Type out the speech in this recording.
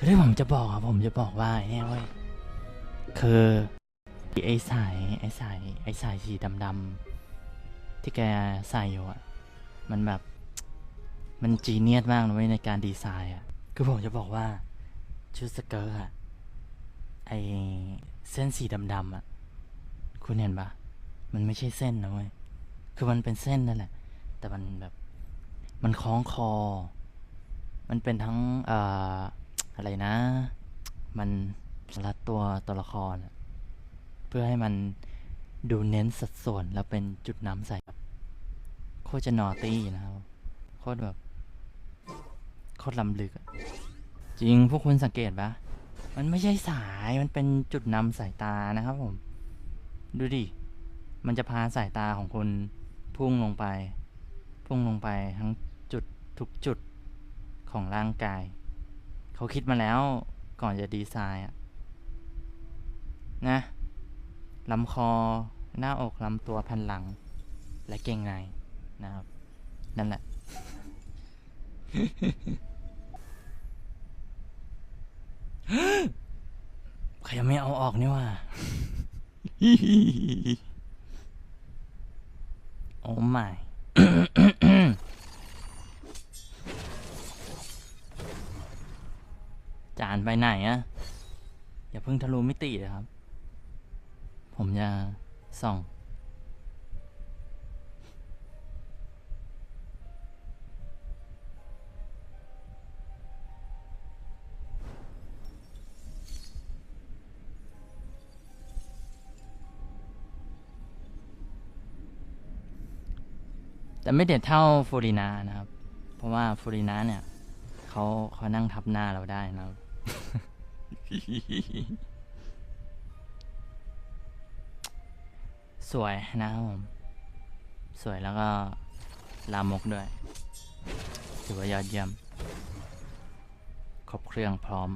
คือที่ผมจะบอกอะผมจะบอกว่าเนี่ยเว้ยคือไอ้สายไอ้สายไอ้สายสีดำๆที่แกใส่อยู่อะมันแบบ มันจีเนียสมากเลยเว้ยในการดีไซน์อะคือผมจะบอกว่าชุดสเกิร์ตอะไอเส้นสีดำๆอะคุณเห็นปะมันไม่ใช่เส้นนะเว้ยคือมันเป็นเส้นนั่นแหละ แต่มันแบบ มันคล้องคอ มันเป็นทั้งเอ่อ อะไรนะ มันรัดตัวตัวละคร เพื่อให้มันดูเน้นสัดส่วนแล้วเป็นจุดน้ำใสแบบโคตรจะนอตี้นะครับ โคตรแบบ โคตรล้ำลึก จริงพวกคุณสังเกตปะมันไม่ใช่สายมันเป็นจุดนำสายตานะครับผม ดูดิ มันจะพาสายตาของคุณพุ่งลงไป พุ่งลงไปทั้งจุดทุกจุดของร่างกาย เขาคิดมาแล้วก่อนจะดีไซน์อะนะลำคอ หน้าอกลำตัวแผ่นหลัง และเกงในนะครับ นั่นแหละเขายังไม่เอาออกนี่ว่าโอ้ไม่ จานไปไหนอะอย่าเพิ่งทะลุมิตินะครับ ผมจะส่อง แต่ไม่เด็ดเท่าฟูรินานะครับ เพราะว่าฟูรินาเนี่ยเขาเขานั่งทับหน้าเราได้นะครับ สวยนะครับผม สวยแล้วก็ ลามกด้วย ถือว่ายอดเยี่ยม ครบเครื่องพร้อม